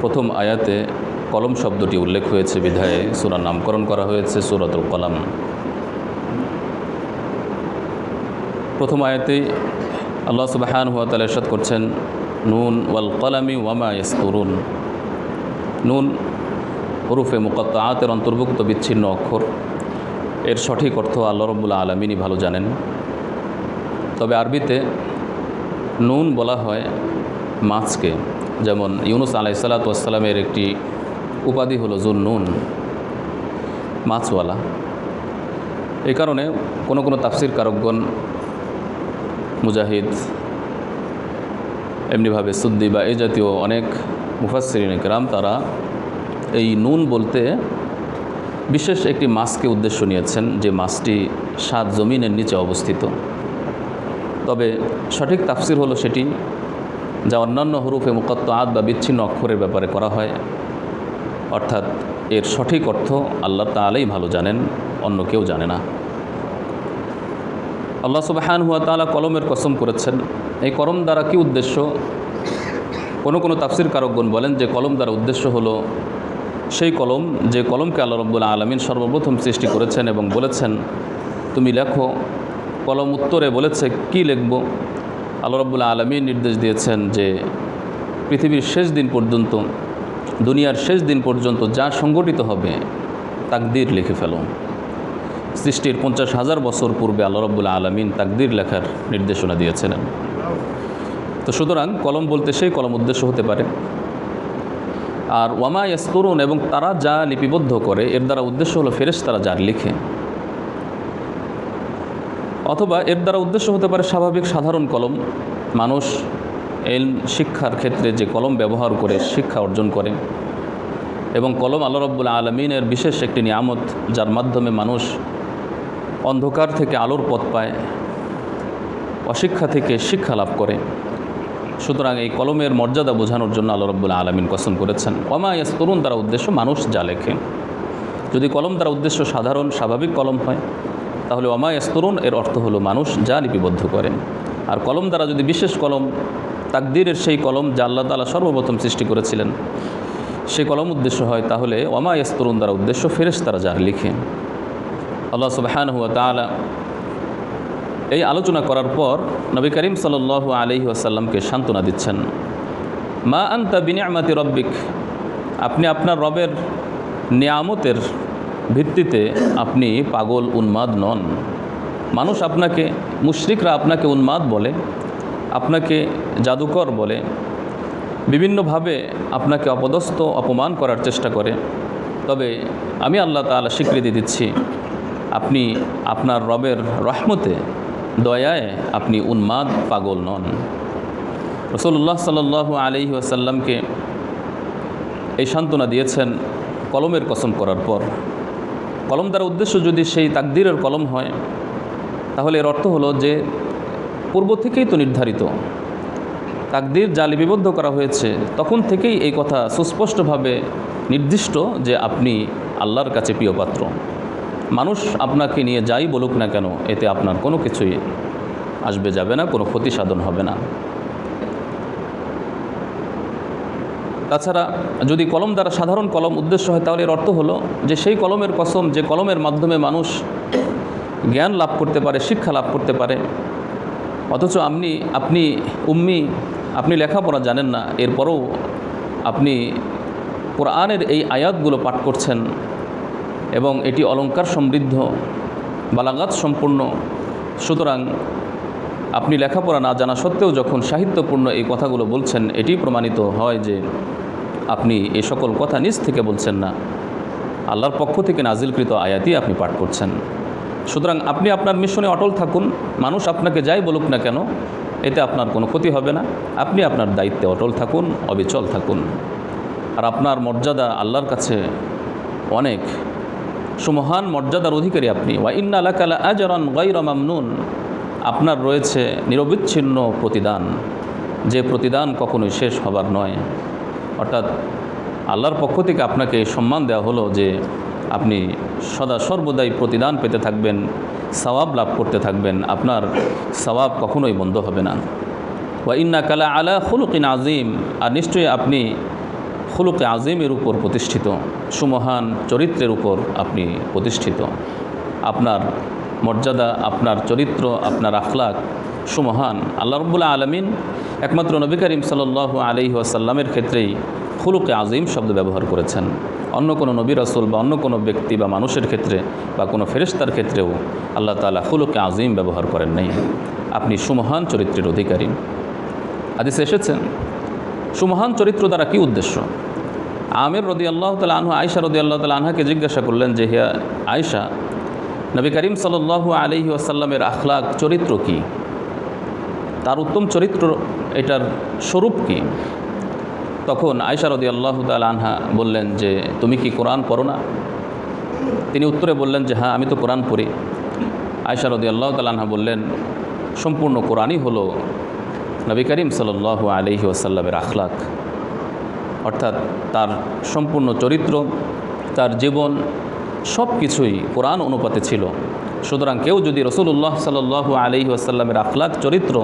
প্রথম আয়াতে কলম শব্দটি উল্লেখ হয়েছে বিধায়ে সুরার নামকরণ করা হয়েছে সুরাতুল কলাম। প্রথম আয়াতেই আল্লাহ সুবাহান হুয়া তালা এরশাদ করছেন, নুন ওয়াল কলামি ওয়ামা ইস্তুরুন নুন হরুফে মুকত্তাআতের অন্তর্ভুক্ত বিচ্ছিন্ন অক্ষর। এর সঠিক অর্থ আল্লাহ রব্বুল্লা আলমিনই ভালো জানেন। তবে আরবিতে নুন বলা হয় মাছকে। যেমন ইউনুস আলাইসাল্লাতামের একটি উপাধি হলো জুন নুন মাছওয়ালা। এই কারণে কোনো কোনো তাফসির কারকগণ মুজাহিদ, এমনিভাবে সুদ্দি বা এই জাতীয় অনেক মুফাসরিন গ্রাম তারা এই নুন বলতে বিশেষ একটি মাছকে উদ্দেশ্য নিয়েছেন, যে মাছটি সাত জমিনের নিচে অবস্থিত। তবে সঠিক তাফসির হলো সেটি যা অন্যান্য হরুফে মুকত্ত আদ বা বিচ্ছিন্ন অক্ষরের ব্যাপারে করা হয়। অর্থাৎ এর সঠিক অর্থ আল্লাহ তালাই ভালো জানেন, অন্য কেউ জানে না। আল্লাহ সুবাহান হুয়া তালা কলমের কসম করেছেন, এই কলম দ্বারা কি উদ্দেশ্য? কোনো কোনো তাফসির কারকগণ বলেন যে কলম দ্বারা উদ্দেশ্য হলো, সেই কলম যে কলমকে আল্লাহ রব্বুল্লা আলমিন সর্বপ্রথম সৃষ্টি করেছেন এবং বলেছেন, তুমি লেখো, কলম উত্তরে বলেছে কি লিখব? আল্লাহ রব্বুল্লা আলমিন নির্দেশ দিয়েছেন যে পৃথিবীর শেষ দিন পর্যন্ত, দুনিয়ার শেষ দিন পর্যন্ত যা সংগঠিত হবে, তাকদির লিখে ফেলো সৃষ্টির পঞ্চাশ হাজার বছর পূর্বে আল্লাহ রব্বুল্লা আলমিন তাকদির লেখার নির্দেশনা দিয়েছিলেন তো সুতরাং কলম বলতে সেই কলম উদ্দেশ্য হতে পারে। আর ওয়ামা ইয়াস্তরুন এবং তারা যা লিপিবদ্ধ করে, এর দ্বারা উদ্দেশ্য হলো ফেরেশ তারা যার লিখে। অথবা এর দ্বারা উদ্দেশ্য হতে পারে স্বাভাবিক সাধারণ কলম। মানুষ এল শিক্ষার ক্ষেত্রে যে কলম ব্যবহার করে শিক্ষা অর্জন করে এবং কলম আল্লাহ রব্বুল আলমিনের বিশেষ একটি নিয়ামত যার মাধ্যমে মানুষ অন্ধকার থেকে আলোর পথ পায়, অশিক্ষা থেকে শিক্ষা লাভ করে। সুতরাং এই কলমের মর্যাদা বোঝানোর জন্য আল্লাহ রব্বুল আলমিন কসম করেছেন ওমা ইয়াস তরুণ দ্বারা উদ্দেশ্য মানুষ যা লেখে। যদি কলম দ্বারা উদ্দেশ্য সাধারণ, স্বাভাবিক কলম হয় তাহলে ওমা ইয়াস তরুণ এর অর্থ হলো মানুষ যা লিপিবদ্ধ করেন। আর কলম দ্বারা যদি বিশেষ কলম, তাকদিরের সেই কলম যা আল্লাহ তালা সর্বপ্রথম সৃষ্টি করেছিলেন সেই কলম উদ্দেশ্য হয় তাহলে ওমা ইয়াস তরুণ দ্বারা উদ্দেশ্য ফেরেশ তারা যার লিখে আল্লাহ সুবাহান হুয়া তালা এই আলোচনা করার পর নবী করিম সাল আলহি আসাল্লামকে সান্ত্বনা দিচ্ছেন। মা আন্তা বিনিয়ামাতি রব্বিক, আপনি আপনার রবের নিয়ামতের ভিত্তিতে আপনি পাগল উন্মাদ নন। মানুষ আপনাকে, মুশরিকরা আপনাকে উন্মাদ বলে, আপনাকে জাদুকর বলে, বিভিন্নভাবে আপনাকে অপদস্থ, অপমান করার চেষ্টা করে। তবে আমি আল্লাহ তালা স্বীকৃতি দিচ্ছি, আপনি আপনার রবের রহমতে, দয়ায় আপনি উন্মাদ, পাগল নন। রসুল্লাহ সাল আলহি আসাল্লামকে এই সান্ত্বনা দিয়েছেন কলমের কসম করার পর। কলম দ্বারা উদ্দেশ্য যদি সেই তাকদিরের কলম হয়, তাহলে এর অর্থ হলো যে পূর্ব থেকেই তো নির্ধারিত। তাকদির যা লিপিবদ্ধ করা হয়েছে, তখন থেকেই এই কথা সুস্পষ্টভাবে নির্দিষ্ট যে আপনি আল্লাহর কাছে প্রিয় পাত্র। মানুষ আপনাকে নিয়ে যাই বলুক না কেন, এতে আপনার কোনো কিছুই আসবে যাবে না, কোনো ক্ষতি সাধন হবে না। তাছাড়া যদি কলম দ্বারা সাধারণ কলম উদ্দেশ্য হয়, তাহলে এর অর্থ হলো যে সেই কলমের কসম, যে কলমের মাধ্যমে মানুষ জ্ঞান লাভ করতে পারে, শিক্ষা লাভ করতে পারে, অথচ আপনি আপনি উম্মি, আপনি লেখাপড়া জানেন না, এরপরও আপনি কোরআনের এই আয়াতগুলো পাঠ করছেন এবং এটি অলঙ্কার সমৃদ্ধ, বালাগাত সম্পূর্ণ, সুতরাং আপনি লেখাপড়া না জানা সত্ত্বেও যখন সাহিত্যপূর্ণ এই কথাগুলো বলছেন, এটি প্রমাণিত হয় যে আপনি এ সকল কথা নিজ থেকে বলছেন না। আল্লাহর পক্ষ থেকে নাজিলকৃত আয়াতই আপনি পাঠ করছেন। সুতরাং আপনি আপনার মিশনে অটল থাকুন, মানুষ আপনাকে যাই বলুক না কেন, এতে আপনার কোনো ক্ষতি হবে না। আপনি আপনার দায়িত্বে অটল থাকুন, অবিচল থাকুন। আর আপনার মর্যাদা আল্লাহর কাছে অনেক। সুমহান মর্যাদার অধিকারী আপনি। ওয়া ইন্না আলাকালা আজরান গাইর মামনুন। আপনার রয়েছে নিরবিচ্ছিন্ন প্রতিদান, যে প্রতিদান কখনোই শেষ হবার নয়। অর্থাৎ আল্লাহর পক্ষ থেকে আপনাকে সম্মান দেওয়া হলো যে আপনি সদা সর্বদাই প্রতিদান পেতে থাকবেন, সওয়াব লাভ করতে থাকবেন, আপনার সওয়াব কখনোই বন্ধ হবে না। ওয়া ইন্না কালা আলা খুলুকিন আজিম আর নিশ্চয়ই আপনি খুলুকে আজিমের উপর প্রতিষ্ঠিত, সুমহান চরিত্রের উপর আপনি প্রতিষ্ঠিত। আপনার মর্যাদা, আপনার চরিত্র, আপনার আখলাক সুমহান। আল্লাহ রব্বুল্লাহ আলমিন একমাত্র নবী করিম সাল্লাহ আলহি আসাল্লামের ক্ষেত্রেই খুলুকে আজিম শব্দ ব্যবহার করেছেন। অন্য কোনো নবী রসুল বা অন্য কোনো ব্যক্তি বা মানুষের ক্ষেত্রে বা কোনো ফেরেস্তার ক্ষেত্রেও আল্লাহ তালা খুলুকে আজিম ব্যবহার করেন নাই। আপনি সুমহান চরিত্রের অধিকারী। আদিসে এসেছেন সুমহান চরিত্র দ্বারা কী উদ্দেশ্য? আমের রদি আল্লাহ তালা আনহু আয়সা রদি আল্লাহ তালা আনহাকে জিজ্ঞাসা করলেন যে হিয়া আয়সা নবী করিম সাল্লু আলহি আসাল্লামের আখলাক চরিত্র কি? তার উত্তম চরিত্র এটার স্বরূপ কি? তখন আয়সা রদি আল্লাহ আনহা বললেন যে, তুমি কি কোরআন পড়ো না? তিনি উত্তরে বললেন যে হ্যাঁ আমি তো কোরআন পড়ি। আয়সা রদি আল্লাহ আনহা বললেন, সম্পূর্ণ কোরআনই হলো নবী করিম সাল্লাহ আলহি আসাল্লামের আখলাক। অর্থাৎ তার সম্পূর্ণ চরিত্র, তার জীবন সব কিছুই কোরআন অনুপাতে ছিল। সুতরাং কেউ যদি রসুল্লাহ সাল্লাহ আলহি আসাল্লামের আখলাক চরিত্র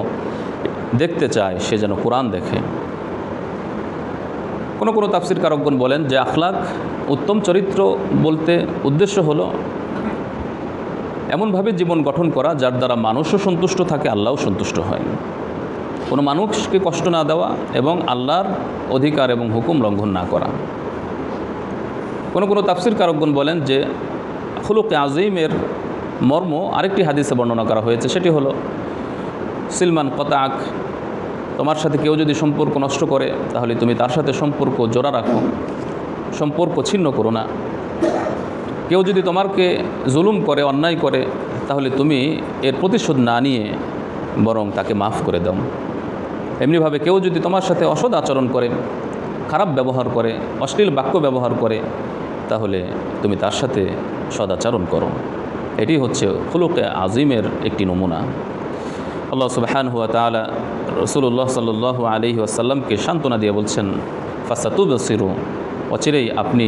দেখতে চায়, সে যেন কোরআন দেখে। কোনো কোনো তাফসির কারকগণ বলেন যে আখলাক উত্তম চরিত্র বলতে উদ্দেশ্য হলো এমনভাবে জীবন গঠন করা, যার দ্বারা মানুষও সন্তুষ্ট থাকে, আল্লাহও সন্তুষ্ট হয়। কোনো মানুষকে কষ্ট না দেওয়া এবং আল্লাহর অধিকার এবং হুকুম লঙ্ঘন না করা। কোনো কোনো তাফসির কারকগণ বলেন যে খুলুকে আজিমের মর্ম আরেকটি হাদিসে বর্ণনা করা হয়েছে, সেটি হলো, সিলমান কতাক তোমার সাথে কেউ যদি সম্পর্ক নষ্ট করে, তাহলে তুমি তার সাথে সম্পর্ক জোড়া রাখো, সম্পর্ক ছিন্ন করো না। কেউ যদি তোমাকে জুলুম করে, অন্যায় করে, তাহলে তুমি এর প্রতিশোধ না নিয়ে বরং তাকে মাফ করে দাও। এমনিভাবে কেউ যদি তোমার সাথে অসৎ আচরণ করে, খারাপ ব্যবহার করে, অশ্লীল বাক্য ব্যবহার করে তাহলে তুমি তার সাথে সদাচারণ করো। এটি হচ্ছে ফুলুকে আজিমের একটি নমুনা। আল্লাহ সুবাহান হুয়া তালা রসুল্লাহ সাল্লাহ আলহি আসাল্লামকে সান্ত্বনা দিয়ে বলছেন ফাসাতু বসিরু অচিরেই আপনি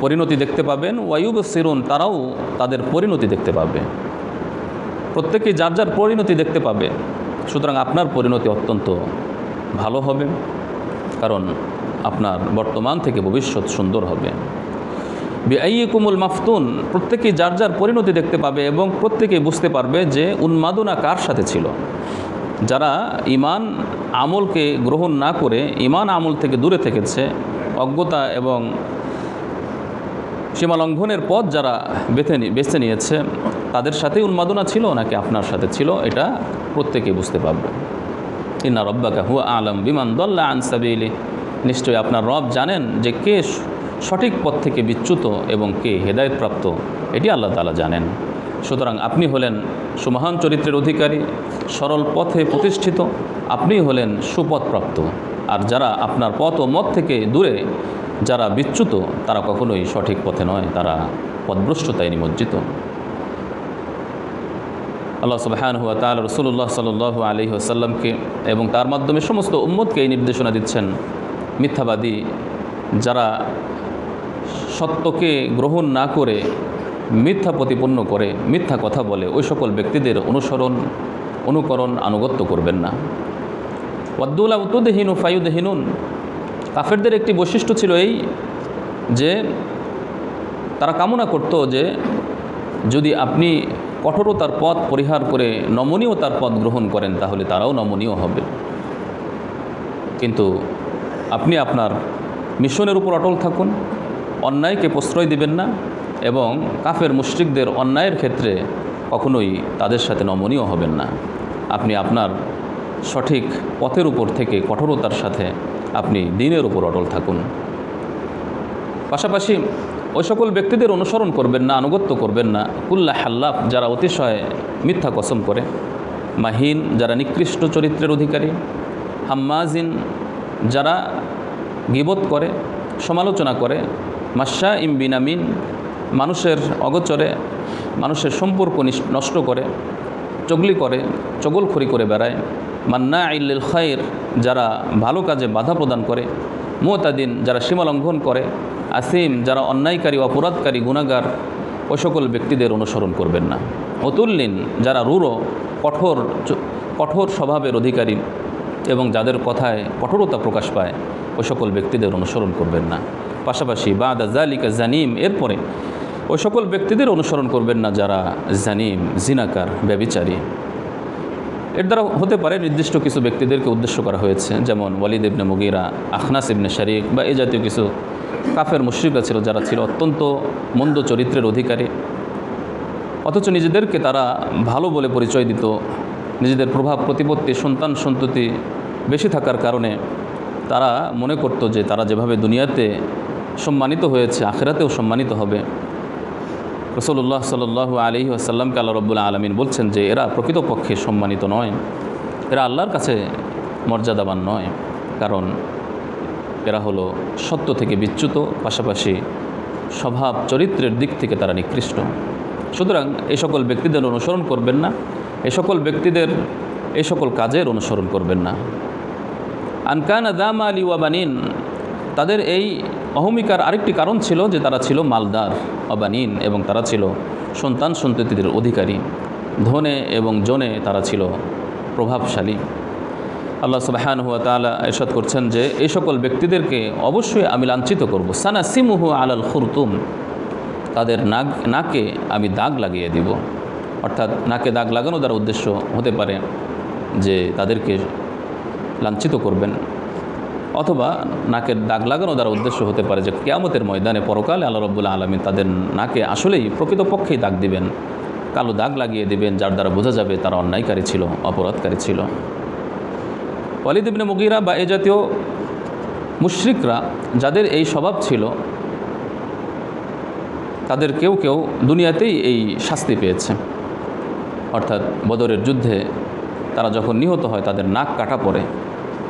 পরিণতি দেখতে পাবেন ওয়াইউব সিরুন তারাও তাদের পরিণতি দেখতে পাবে। প্রত্যেকেই যার যার পরিণতি দেখতে পাবে, সুতরাং আপনার পরিণতি অত্যন্ত ভালো হবে। কারণ আপনার বর্তমান থেকে ভবিষ্যৎ সুন্দর হবে। কুমুল মাফতুন, প্রত্যেকেই যার যার পরিণতি দেখতে পাবে এবং প্রত্যেকেই বুঝতে পারবে যে উন্মাদনা কার সাথে ছিল। যারা ইমান আমলকে গ্রহণ না করে ইমান আমল থেকে দূরে থেকেছে, অজ্ঞতা এবং সীমালঙ্ঘনের পথ যারা বেছে বেছে নিয়েছে, তাদের সাথেই উন্মাদনা ছিল নাকি আপনার সাথে ছিল, এটা প্রত্যেকেই বুঝতে পারবে। ইন্না রব্বাকা হুয়া আলম বিমান দল্লা আনসাবিলি নিশ্চয়ই আপনার রব জানেন যে কে সঠিক পথ থেকে বিচ্যুত এবং কে হেদায়তপ্রাপ্ত, এটি আল্লাহ তালা জানেন। সুতরাং আপনি হলেন সুমহান চরিত্রের অধিকারী, সরল পথে প্রতিষ্ঠিত, আপনি হলেন সুপথপ্রাপ্ত। আর যারা আপনার পথ ও মত থেকে দূরে, যারা বিচ্যুত, তারা কখনোই সঠিক পথে নয়, তারা পথভ্রষ্টতায় নিমজ্জিত। আল্লাহ সুবাহান হুয়া তাল রসুল্লাহ সাল আলি আসাল্লামকে এবং তার মাধ্যমে সমস্ত উম্মতকে এই নির্দেশনা দিচ্ছেন মিথ্যাবাদী, যারা সত্যকে গ্রহণ না করে, মিথ্যা প্রতিপন্ন করে, মিথ্যা কথা বলে, ওই সকল ব্যক্তিদের অনুসরণ, অনুকরণ আনুগত্য করবেন না। ওয়াদ্দুল্লা উতুদহীন ফায়ুদহীনুন। কাফেরদের একটি বৈশিষ্ট্য ছিল এই যে, তারা কামনা করত যে, যদি আপনি কঠোরতার পথ পরিহার করে নমনীয়তার পথ গ্রহণ করেন, তাহলে তারাও নমনীয় হবে। কিন্তু আপনি আপনার মিশনের উপর অটল থাকুন, অন্যায়কে প্রশ্রয় দিবেন না এবং কাফের মুশ্রিকদের অন্যায়ের ক্ষেত্রে কখনোই তাদের সাথে নমনীয় হবেন না। আপনি আপনার সঠিক পথের উপর থেকে কঠোরতার সাথে আপনি দিনের উপর অটল থাকুন। পাশাপাশি ওই সকল ব্যক্তিদের অনুসরণ করবেন না, আনুগত্য করবেন না। কুল্লা হাল্লাফ যারা অতিশয় মিথ্যা কসম করে, মাহিন যারা নিকৃষ্ট চরিত্রের অধিকারী, হাম্মাজিন যারা গিবত করে, সমালোচনা করে মাসা ইম বিনামিন, মানুষের অগচরে, মানুষের সম্পর্ক নষ্ট করে, চগলি করে, চগলখড়ি করে বেড়ায়। মান্না ইল্লিল খায়ের যারা ভালো কাজে বাধা প্রদান করে, মোতাদিন যারা সীমালঙ্ঘন করে, আসিম যারা অন্যায়কারী, অপরাধকারী গুণাগার ওই সকল ব্যক্তিদের অনুসরণ করবেন না। অতুল্লিন যারা রুড়ো কঠোর কঠোর স্বভাবের অধিকারী এবং যাদের কথায় কঠোরতা প্রকাশ পায়, ওই সকল ব্যক্তিদের অনুসরণ করবেন না। পাশাপাশি বাদা জালিকা জানিম, এরপরে ওই সকল ব্যক্তিদের অনুসরণ করবেন না যারা জানিম, জিনাকার, ব্যবিচারী। এর দ্বারা হতে পারে নির্দিষ্ট কিছু ব্যক্তিদেরকে উদ্দেশ্য করা হয়েছে, যেমন ওয়ালিদ ইবনে মুগিরা, আখনাস ইবনে শারিক বা এ জাতীয় কিছু কাফের মুশ্রিকরা ছিল, যারা ছিল অত্যন্ত মন্দ চরিত্রের অধিকারী। অথচ নিজেদেরকে তারা ভালো বলে পরিচয় দিত নিজেদের প্রভাব, প্রতিপত্তি, সন্তান সন্ততি বেশি থাকার কারণে তারা মনে করতো যে তারা যেভাবে দুনিয়াতে সম্মানিত হয়েছে, আখেরাতেও সম্মানিত হবে। রসল্লাহ সাল আলী আসাল্লামকে আল্লাহ রব্বুল্লাহ আলমিন বলছেন যে এরা প্রকৃতপক্ষে সম্মানিত নয়। এরা আল্লাহর কাছে মর্যাদাবান নয়। কারণ এরা হলো সত্য থেকে বিচ্যুত, পাশাপাশি স্বভাব চরিত্রের দিক থেকে তারা নিকৃষ্ট। সুতরাং এই সকল ব্যক্তিদের অনুসরণ করবেন না। এই সকল ব্যক্তিদের এ সকল কাজের অনুসরণ করবেন না। আনকান আদাম আলী ওয়াবানিন তাদের এই অহমিকার আরেকটি কারণ ছিল যে তারা ছিল মালদার অবানিন এবং তারা ছিল সন্তান সন্ততিদের অধিকারী। ধনে এবং জনে তারা ছিল প্রভাবশালী। আল্লাহ সুবাহান হুয়া তালা এরশাদ করছেন যে এই সকল ব্যক্তিদেরকে অবশ্যই আমি লাঞ্ছিত করব। সানা সিমুহু আলাল খুরতুম, তাদের নাক নাকে আমি দাগ লাগিয়ে দিব। অর্থাৎ নাকে দাগ লাগানো দ্বারা উদ্দেশ্য হতে পারে যে তাদেরকে লাঞ্ছিত করবেন, অথবা নাকের দাগ লাগানো দ্বারা উদ্দেশ্য হতে পারে যে কেয়ামতের ময়দানে পরকালে আল্লাহ রব্বুল্লাহ আলমী তাদের নাকে আসলেই প্রকৃতপক্ষেই দাগ দিবেন, কালো দাগ লাগিয়ে দিবেন, যার দ্বারা বোঝা যাবে তারা অন্যায়কারী ছিল, অপরাধকারী ছিল। ওয়ালিদ ইবনে মুগিরা বা এ জাতীয় মুশরিকরা যাদের এই স্বভাব ছিল, তাদের কেউ কেউ দুনিয়াতেই এই শাস্তি পেয়েছে। অর্থাৎ বদরের যুদ্ধে তারা যখন নিহত হয়, তাদের নাক কাটা পড়ে।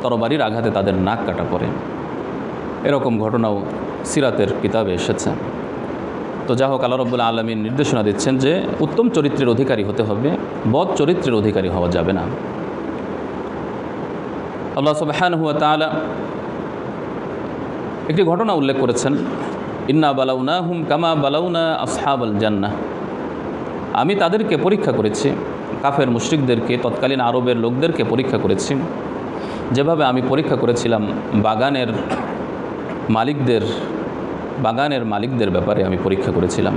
তরবারির আঘাতে তাদের নাক কাটা পড়ে। এরকম ঘটনাও সিরাতের কিতাবে এসেছে। তো যা হোক, আল্লাহ আলমীর নির্দেশনা দিচ্ছেন যে উত্তম চরিত্রের অধিকারী হতে হবে, বদ চরিত্রের অধিকারী হওয়া যাবে না। আল্লাহ সুবাহান হুয়া তালা একটি ঘটনা উল্লেখ করেছেন, ইন্না বালাউনা হুম কামা বালাউনা আসহাব আল জান্না আমি তাদেরকে পরীক্ষা করেছি। কাফের মুশ্রিকদেরকে, তৎকালীন আরবের লোকদেরকে পরীক্ষা করেছি। যেভাবে আমি পরীক্ষা করেছিলাম, বাগানের মালিকদের বাগানের মালিকদের ব্যাপারে আমি পরীক্ষা করেছিলাম।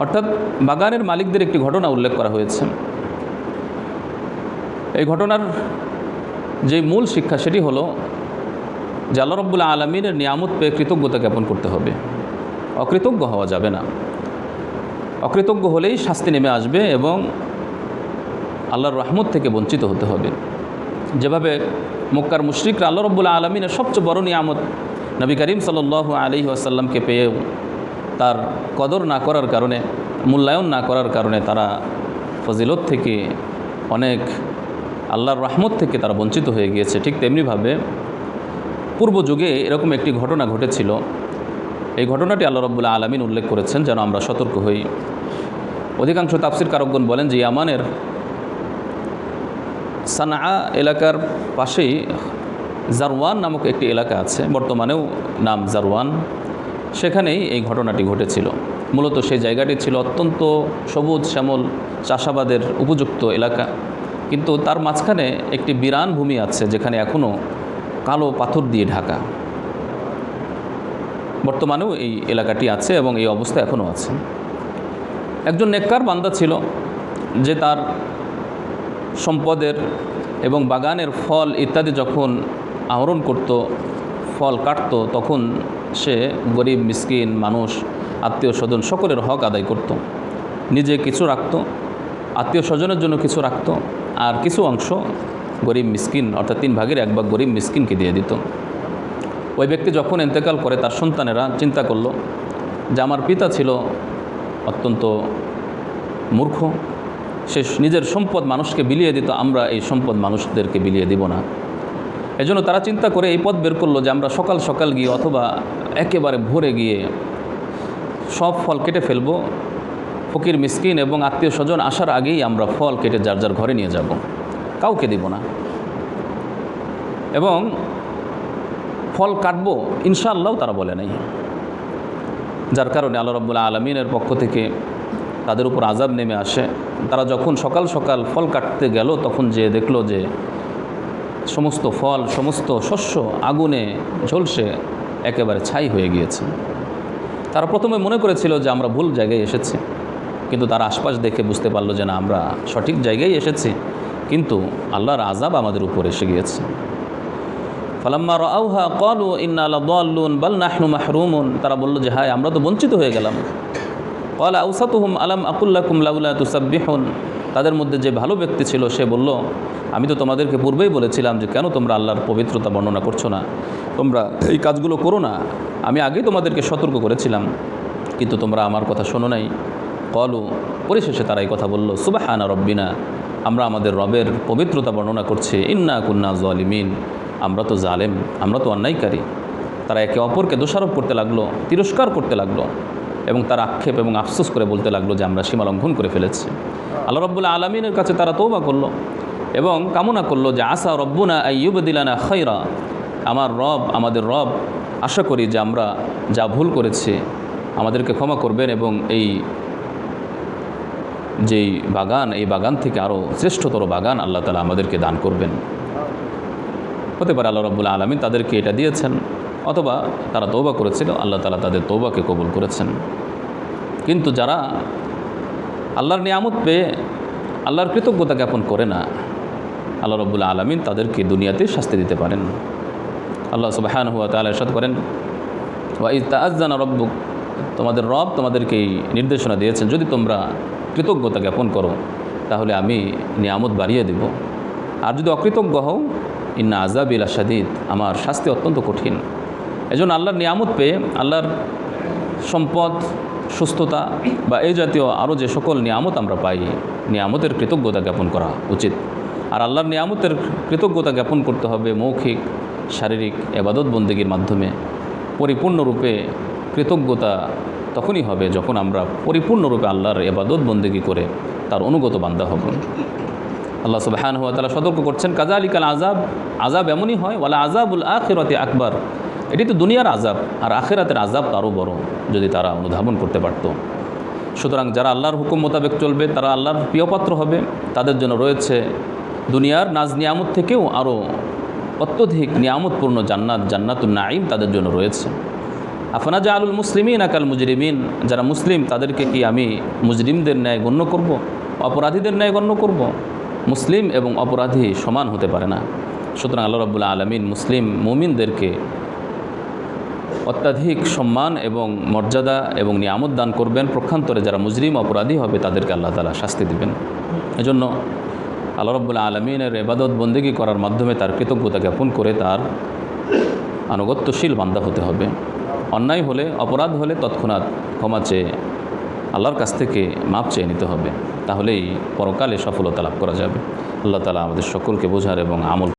অর্থাৎ বাগানের মালিকদের একটি ঘটনা উল্লেখ করা হয়েছে। এই ঘটনার যে মূল শিক্ষা সেটি হলো যে আলমিনের নিয়ামত পেয়ে কৃতজ্ঞতা জ্ঞাপন করতে হবে। অকৃতজ্ঞ হওয়া যাবে না। অকৃতজ্ঞ হলেই শাস্তি নেমে আসবে এবং আল্লাহর রহমত থেকে বঞ্চিত হতে হবে। যেভাবে মক্কার মুশরিকরা আল্লাহ রব্বুল্লা আলমিনের সবচেয়ে বড় নিয়ামত নবী করিম সাল আলী আসাল্লামকে পেয়েও তার কদর না করার কারণে, মূল্যায়ন না করার কারণে তারা ফজিলত থেকে অনেক আল্লাহর রহমত থেকে তারা বঞ্চিত হয়ে গিয়েছে। ঠিক তেমনিভাবে পূর্ব যুগে এরকম একটি ঘটনা ঘটেছিল। এই ঘটনাটি আল্লাহ রব্বুল্লা আলমিন উল্লেখ করেছেন যেন আমরা সতর্ক হই। অধিকাংশ তাফসির কারকগণ বলেন যে ইয়ামানের সানা এলাকার পাশেই জারওয়ান নামক একটি এলাকা আছে, বর্তমানেও নাম জারওয়ান। সেখানেই এই ঘটনাটি ঘটেছিল। মূলত সেই জায়গাটি ছিল অত্যন্ত সবুজ শ্যামল চাষাবাদের উপযুক্ত এলাকা। কিন্তু তার মাঝখানে একটি বিরান ভূমি আছে, যেখানে এখনও কালো পাথর দিয়ে ঢাকা। বর্তমানেও এই এলাকাটি আছে এবং এই অবস্থা এখনও আছে। একজন নেককার বান্দা ছিল যে তার সম্পদের এবং বাগানের ফল ইত্যাদি যখন আহরণ করত, ফল কাটত, তখন সে গরিব, মিসকিন, মানুষ আত্মীয় স্বজন সকলের হক আদায় করত। নিজে কিছু রাখত আত্মীয় স্বজনের জন্য কিছু রাখত আর কিছু অংশ গরিব, মিসকিন অর্থাৎ তিন ভাগের এক ভাগ গরিব, মিসকিনকে দিয়ে দিত। ওই ব্যক্তি যখন এন্তেকাল করে, তার সন্তানেরা চিন্তা করল যে, আমার পিতা ছিল অত্যন্ত মূর্খ। সে নিজের সম্পদ মানুষকে বিলিয়ে দিত, আমরা এই সম্পদ মানুষদেরকে বিলিয়ে দিব না। এজন্য তারা চিন্তা করে এই পথ বের করল যে আমরা সকাল সকাল গিয়ে অথবা একেবারে ভোরে গিয়ে সব ফল কেটে ফেলব। ফকির, মিসকিন এবং আত্মীয় স্বজন আসার আগেই আমরা ফল কেটে যার যার ঘরে নিয়ে যাব। কাউকে দিব না। এবং ফল কাটবো, ইনশাআল্লাহ তারা বলে নাই। যার কারণে আল্লাহ রব্বুল্লাহ আলমিনের পক্ষ থেকে তাদের উপর আজাব নেমে আসে। তারা যখন সকাল সকাল ফল কাটতে গেল, তখন যে দেখল যে সমস্ত ফল, সমস্ত শস্য আগুনে ঝলসে একেবারে ছাই হয়ে গিয়েছে। তারা প্রথমে মনে করেছিল যে আমরা ভুল জায়গায় এসেছি, কিন্তু তার আশপাশ দেখে বুঝতে পারল যে না, আমরা সঠিক জায়গায় এসেছি। কিন্তু আল্লাহর আজাব আমাদের উপর এসে গিয়েছে। ফালাম্মা রাউহা কলু ইন্না আল্লাহুন বাল নাহনু মাহরুমুন। তারা বলল যে, হায়, আমরা তো বঞ্চিত হয়ে গেলাম। কলা আউসাতুহুম আলাম আকুল্লাকুম লাউলা তুসাব্বিহুন। তাদের মধ্যে যে ভালো ব্যক্তি ছিল, সে বলল, আমি তো তোমাদেরকে পূর্বেই বলেছিলাম যে, কেন তোমরা আল্লাহর পবিত্রতা বর্ণনা করছ না? তোমরা এই কাজগুলো করো না। আমি আগেই তোমাদেরকে সতর্ক করেছিলাম, কিন্তু তোমরা আমার কথা শোনো নাই। কলু পরিশেষে তারা এই কথা বলল, সুবাহানা রব্বিনা, আমরা আমাদের রবের পবিত্রতা বর্ণনা করছি। ইন্না কুন্না জলিমিন। আমরা তো জালেম, আমরা তো অন্যায়কারী। তারা একে অপরকে দোষারোপ করতে লাগল, তিরস্কার করতে লাগল এবং তার আক্ষেপ এবং আফসোস করে বলতে লাগল যে আমরা সীমা লঙ্ঘন করে ফেলেছি। আল্লাহ রব্বুল্লাহ আলমিনের কাছে তারা তৌবা করল এবং কামনা করল যে, আসা রব্বুনা আইয়ুবদিলানা খৈরা আমার রব, আমাদের রব, আশা করি যে আমরা যা ভুল করেছি আমাদেরকে ক্ষমা করবেন এবং এই যেই বাগান, এই বাগান থেকে আরও শ্রেষ্ঠতর বাগান আল্লাহ তালা আমাদেরকে দান করবেন। হতে পারে আল্লাহ রব্বুল্লা আলমিন তাদেরকে এটা দিয়েছেন, অথবা তারা তৌবা করেছিল, আল্লাহ তালা তাদের তৌবাকে কবুল করেছেন। কিন্তু যারা আল্লাহর নিয়ামত পেয়ে আল্লাহর কৃতজ্ঞতা জ্ঞাপন করে না, আল্লাহ রব্বুল্লা আলমিন তাদেরকে দুনিয়াতে শাস্তি দিতে পারেন। আল্লাহ সুবাহান হুয়া তালা এরশাদ করেন ওয়াইজ তাআজানা রব্বুক তোমাদের রব তোমাদেরকে এই নির্দেশনা দিয়েছেন, যদি তোমরা কৃতজ্ঞতা জ্ঞাপন করো, তাহলে আমি নিয়ামত বাড়িয়ে দেব। আর যদি অকৃতজ্ঞ হও ইন্না আজাব ইলা শাদিদ আমার শাস্তি অত্যন্ত কঠিন। এজন্য আল্লাহর নিয়ামত পেয়ে, আল্লাহর সম্পদ, সুস্থতা বা এই জাতীয় আরও যে সকল নিয়ামত আমরা পাই, নিয়ামতের কৃতজ্ঞতা জ্ঞাপন করা উচিত। আর আল্লাহর নিয়ামতের কৃতজ্ঞতা জ্ঞাপন করতে হবে মৌখিক, শারীরিক এবাদত বন্দেগীর মাধ্যমে। পরিপূর্ণরূপে কৃতজ্ঞতা তখনই হবে যখন আমরা পরিপূর্ণরূপে আল্লাহর এবাদত বন্দেগী করে তার অনুগত বান্দা হব। আল্লাহ সুবাহান হুয়া তালা সতর্ক করছেন কাজা আলিকাল আজাব আজাব এমনই হয়, ওয়ালা আজাবুল আখেরাতে আকবর। এটি তো দুনিয়ার আজাব আর আখেরাতের আজাব তারও বড়, যদি তারা অনুধাবন করতে পারত। সুতরাং যারা আল্লাহর হুকুম মোতাবেক চলবে, তারা আল্লাহর প্রিয়পাত্র হবে। তাদের জন্য রয়েছে দুনিয়ার নাজ নিয়ামত থেকেও আরও অত্যধিক নিয়ামতপূর্ণ জান্নাত জান্নাতুল নাইম তাদের জন্য রয়েছে। আফনা জা আলুল মুসলিমিন আকাল মুজরিমিন, যারা মুসলিম তাদেরকে কি আমি মুজরিমদের ন্যায় গণ্য করব? অপরাধীদের ন্যায় গণ্য করব? মুসলিম এবং অপরাধী সমান হতে পারে না। সুতরাং আল্লাহ রবুল্লা আলমিন মুসলিম মুমিনদেরকে অত্যাধিক সম্মান এবং মর্যাদা এবং নিয়ামত দান করবেন। প্রক্ষান্তরে যারা মুজরিম, অপরাধী হবে, তাদেরকে আল্লাহ তালা শাস্তি দেবেন। এজন্য আল্লাহ রব্বুল্লা আলমিনের এবাদত বন্দেগী করার মাধ্যমে তার কৃতজ্ঞতা জ্ঞাপন করে তার আনুগত্যশীল বান্দা হতে হবে। অন্যায় হলে, অপরাধ হলে তৎক্ষণাৎ ক্ষমা চেয়ে আল্লাহর কাছ থেকে মাপ চেয়ে নিতে হবে। তাহলেই পরকালে সফলতা লাভ করা যাবে। আল্লাহ তালা আমাদের সকলকে বোঝার এবং আমল